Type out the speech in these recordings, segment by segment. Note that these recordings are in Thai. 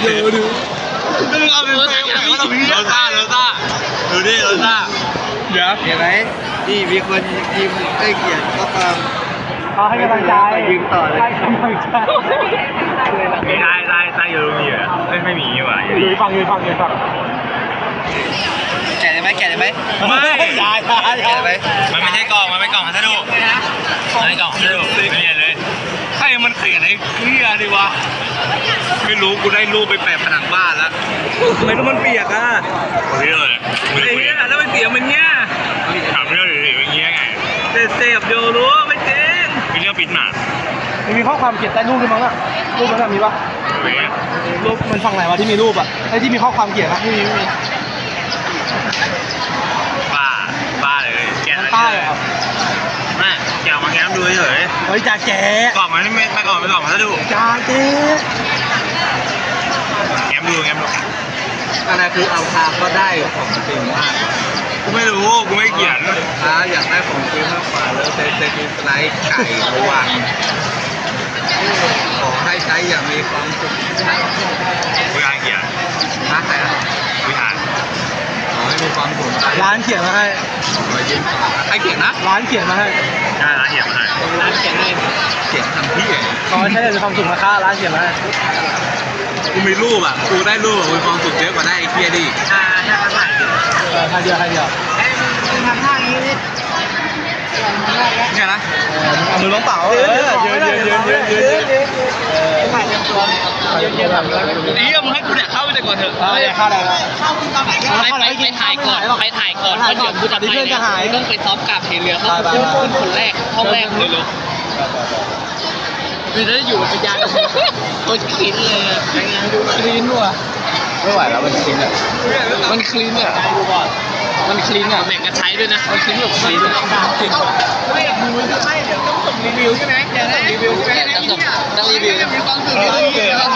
เดี๋ยวดูไม่ต้องเอาเป็นเฟรมไหนว่าเราพี่โรซ่าโรซ่าดูดิโรซ่าเดี๋ยวเห็นไหมนี่มีคนยิ้มใกล้เขียนก็ตามเขาให้กำลังใจยิงต่อเลยให้กำลังใจไมีตายตายตายอยู่ตรงนี้เหรอไม่ไม่มีนี่หว่าอยู่ฟังอยู่ฟังอยู่ฟังแกะได้ไหมแกะได้ไหมไม่ยายยายแกะได้ไหมมันไม่ใช่กล่องมันไม่กล่องพัสดุไม่ใช่กล่องพัสดุไม่เห็นเลย เขียนไอ้เคลียร์ดิวะ ไม่รู้กูได้รูปไปแปะผนังบ้านแล้วทำไมต้องมันเปียกอะเรื่องเลยไอ้เนี้ยแล้วมันเสียมันเนี้ยถามเรื่องหรืออย่างเงี้ยไงเสพโยรู้ไม่จริงมีเรื่องปิดหมามันมีข้อความเขียนใต้รูปด้วยมั้งอะรูปมันอะมีปะอะไรเงี้ยรูปมันฝั่งไหนวะที่มีรูปอะไอ้ที่มีข้อความเขียนอะไม่มีไม่มีบ้าบ้าเลยแกะมันใต้เหรอไม่แกะ มาแง้มดูเฉยเฮ้ยจ่าแจ๊กล่องมันไม่ไม่กล่องไม่กล่องพัสดุจ่าแจ๊แง้มดูแง้มดูอะไรคือเอาคาก็ได้ของจริงมากกูไม่รู้กูไม่เขียนถ้าอยากได้ของจริงมากกว่าแล้วเซนเซกิสไลด์ไก่ระวังขอให้ใช้อย่างมีความสุขกูอ่านเขียนนะใครนะกูอ่านขอ ให้มีความสุขร้านเขียนมาให้ขอยิ้มใครเขียนนะร้านเขียนมาให้ได้ละเอียดมาให้ร้านเขียนให้เขียนทำพี่เองขอให้ใช้แต่ความสุขนะคะร้านเขียนมาให้กูมีรูปอะกูได้รูปอะกูมีความสุขเยอะกว่าได้ไอ้เคียดิอ่าถ้าเขาถ่ายเออใครเดียวใครเดียวทำท่าอย่างนี้ เนี่ยนะเออมึงเอามือล้มเปล่าเออยืนยืนยืนยืนยืนยืนเออถ่ายเต็มตัวยืนยืนแบบนี้ไอ้เหี้ยมึงให้กูแดกเข้าไปแต่ก่อนเถอะเออเดี๋ยวเข้าได้แล้วไปไปไปถ่ายก่อนไปถ่ายก่อนแล้วเดี๋ยวกูจะไปเพื่อนจะหายต้องไปซ้อมกราบเทเรือเขาไปไปขึ้นคนแรกห้องแรกเลยลูกคือถ้าอยู่เป็นยานโคตรคลีนเลยอะคลีนว่ะไม่ไหวแล้วมันชิ้นอะมันคลีนอะ มันคลีนอะแบ่งกันใช้ด้วยนะมันคลีนแบบคลีนอะไม่อยากดูไม่เดี๋ยวต้องส่งรีวิวใช่ไหมเดี๋ยวรีวิวใช่ไหมต้องส่งต้องรีวิวมีความสุขเยอะเยอะ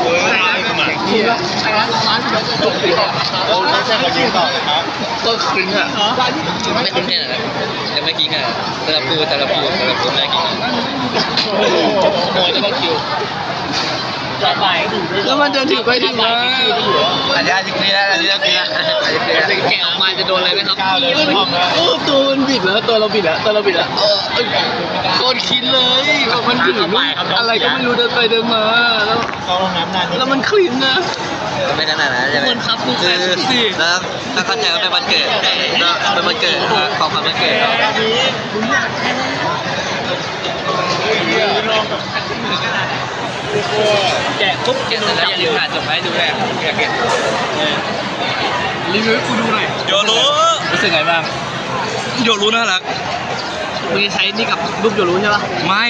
โอ้ยร้านสมัยดีป่ะไอ้ร้านร้านเดี๋ยวจะจบเลยอะไม่ใช่มายืนต่อครับก็คลีนอะไม่คุ้นแค่ไหนแต่เมื่อกี้ไงแต่ละปูแต่ละปูแต่ละปูไม่กินโอ้โหขโมยจะมาคิว แล้วมันเดินถือไปถือมาอันนี้จริงๆแล้วอันนี้จริงๆแล้วอันนี้จริงๆแล้วแกะออกมาจะโดนอะไรไหมครับโอ้ตัวมันบิดแล้วตัวเราบิดแล้วตัวเราบิดแล้วเออเอ้ยโคตรคิดเลยแบบมันถึงอะไรก็ไม่รู้เดินไปเดินมาแล้วเข้าห้องน้ำนานแล้วมันคลีนนะไม่ขนาดนั้นใช่ไหมคนครับคุณคือแฟนสิแล้วถ้าเข้าใจว่าเป็นวันเกิดก็เป็นวันเกิดของความวันเกิดเรา แกะปุ๊บแกะเสร็จแล้วอย่าลืมถ่ายจบไว้ดูแลอยากเก็บรีวิวให้กูดูหน่อยโยรู้รู้สึกไงบ้างโยรู้น่ารักมึงจะใช้นี่กับรูปโยรู้ใช่ปะไม่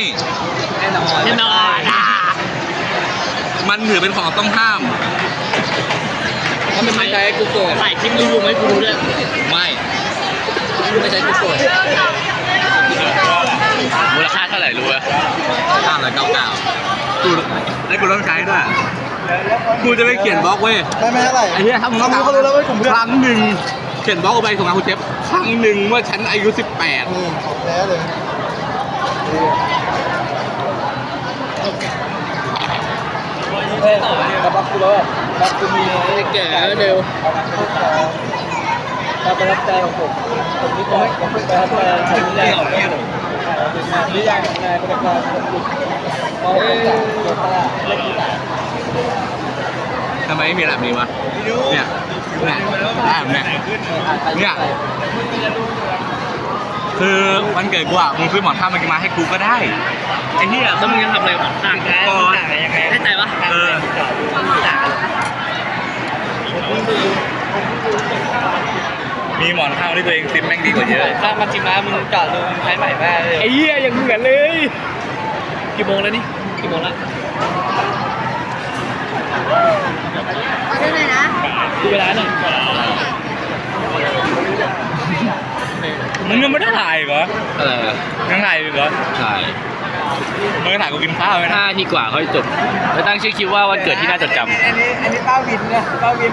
แน่นอนแน่นอนมันถือเป็นของต้องห้ามถ้ามันไม่ใช้กูโกรธถ่ายคลิปรีวิวให้กูดูด้วยไม่ไม่ใช้กูโกรธมูลค่าเท่าไหร่รู้ไหมห้ามเลยเก้าเก้า กูไอ้กูต้องใช้ด้วยกูจะไปเขียนบล็อกเว้ยได้ไหมเท่าไหร่ไอ้เหี้ยถ้ามึงต้องเขารู้แล้วเว้ยผมเพื่อนครั้งหนึ่งเขียนบล็อกเอาไปส่งงานคุณเจฟครั้งหนึ่งเมื่อฉันอายุ18อืมแล้วเลยเฮ้ยแต่บักกูแล้วบักกูมีแก่เร็ว ความประทับใจของผมผมนี่ก็ผมประทับใจผมนี่อย่างนี้นี่อย่างนายประการผมหยุดมองเป็นจากโยต้าเล็กที่สามทำไมไม่มีแบบนี้วะเนี่ยเนี่ยได้แบบเนี่ยเนี่ยคือวันเกิดกูอะมึงซื้อหมอนข้างมากินมาให้กูก็ได้ไอ้เหี้ยแล้วมึงจะทำอะไรกับต่างกันก่อนได้ใจปะเออ มีหมอนข้างที่ตัวเองซิมแม่งดีกว่าเยอะถ้ามาจิมามึงจอดดูใช้ใหม่แม่เลยไอ้เหี้ยยังเหมือนเลยกี่โมงแล้วนี่กี่โมงแล้วขอดูหน่อยนะดูเวลาหน่อยมึงยังไม่ได้ถ่ายอีกเหรออะไรอะยังถ่ายอีกเหรอใช่มึงถ่ายกูกินข้าวไหมนะห้าทีกว่าค่อยจบแล้วตั้งชื่อคลิปว่าวันเกิดที่น่าจดจำอันนี้อันนี้ต้าวินนะต้าวิน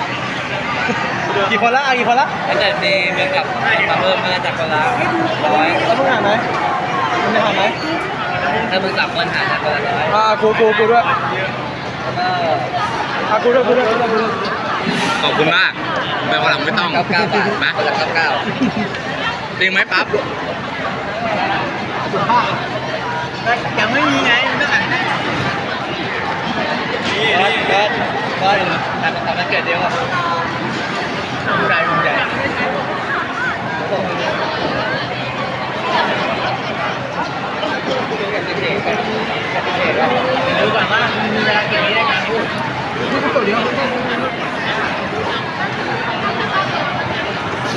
กี่คนละกี่คนละถ้าเกิดมีเหมือนกับมาเพิ่มก็จะคนละร้อยแล้วมึงหาไหมมึงจะหาไหมถ้ามึงสามคนหารคนละร้อยอ่ากูกูกูด้วยแล้วก็อ่ากูด้วยกูด้วยกูด้วยกูด้วยขอบคุณมากแต่วันหลังไม่ต้องเก้าเก้าบาทนะคนละเก้าเก้าจริงไหมปั๊บยังไม่มีไงมึงต้องอ่านให้นี่นี่ก็ก็ทำทำมันเกิดเดียวอะ ภูมิใจภูมิใจรู้ก่อนว่ามีเวลากี่วิในการพูดพูดเดียว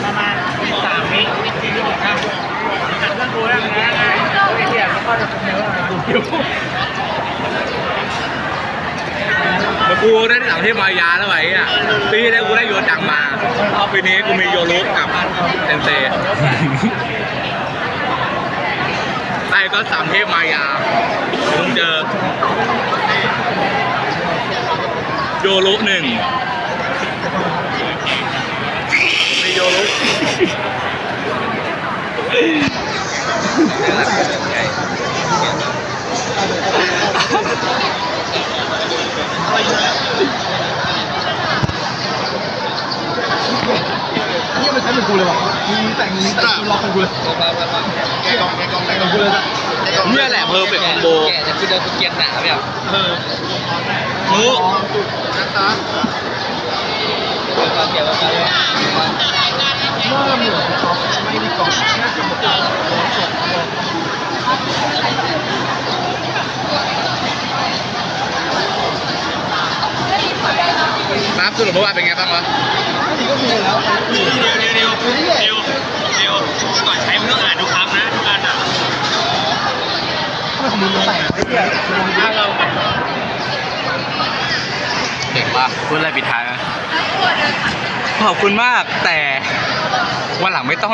ประมาณสามวิหันเครื่องกูแล้วนะโอ้ยเหี้ยแล้วก็จะเป็นเนื้อดูคิว แล้ว กูได้หลังที่มายาแล้วไอ้อะปีที่แล้วกูได้โยจังมาปีนี้กูมีโยรุกับเซนเซไอ้ก็สามเทพมายามึงเจอ โยรุหนึ่งมีโยรุ นี่มันใช้ เหมือนกูเลยว่ะมึงแต่งมึงแต่งกูล็อกเป็นกูเลยแกกองแกกองแกกองกูเลยจ้ะเนี่ยแหละเพอร์เฟกต์คอมโบแก่จะคือเดินเกียร์หนาแบบมือความเกี่ยวกับการเมื่อเหมือนช็อปไม่มีกล่องแค่สมุดร้อนสดปั๊บสรุปเมื่อวานเป็นไงบ้างวะ นี่แล้วเดี๋ยวเดี๋ยวเดี๋ยวเดี๋ยวเดี๋ยวเดี๋ยวก่อนใช้มึงต้องอ่านทุกคำนะทุกอันอะมึงแต่งไอ้เหี้ยมึงเราเก่งป่ะพูดอะไรปิดท้ายไหมขอบคุณมากแต่วันหลังไม่ต้อง